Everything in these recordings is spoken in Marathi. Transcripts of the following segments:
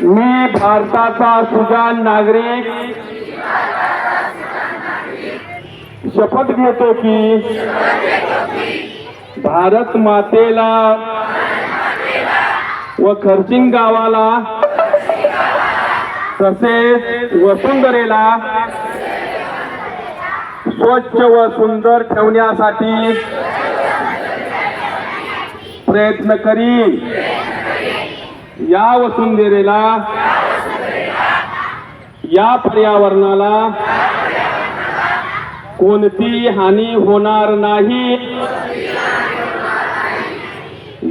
मी भारताचा सुजान नागरिक. शपथ घेतो की भारत मातेला व खर्चिंग गावाला तसेच वसुंधरेला स्वच्छ व सुंदर ठेवण्यासाठी प्रयत्न करीन. या वसुंधरेला या पर्यावरणाला कोणती हानी होणार नाही.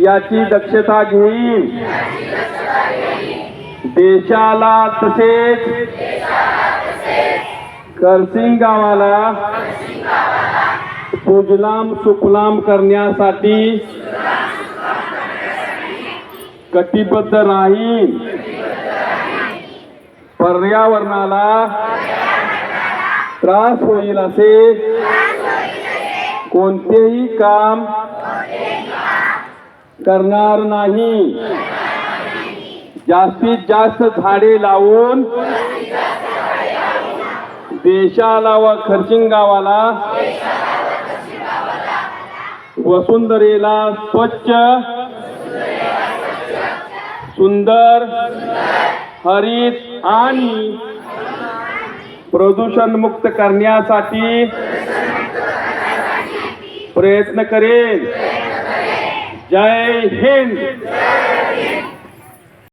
याची दक्षता घेईन. देशाला तसेच करसिंग गावाला सुजलाम सुफलाम करण्यासाठी कटिबद्ध राहीन पर्यावरणाला त्रास होईल असे कोणतेही काम करणार नाही. जास्तीत जास्त झाडे लावून देशाला व खर्चिंग गावाला वसुंधरेला स्वच्छ सुंदर हरित आणि प्रदूषण मुक्त करण्यासाठी प्रयत्न करेन. जय हिंद.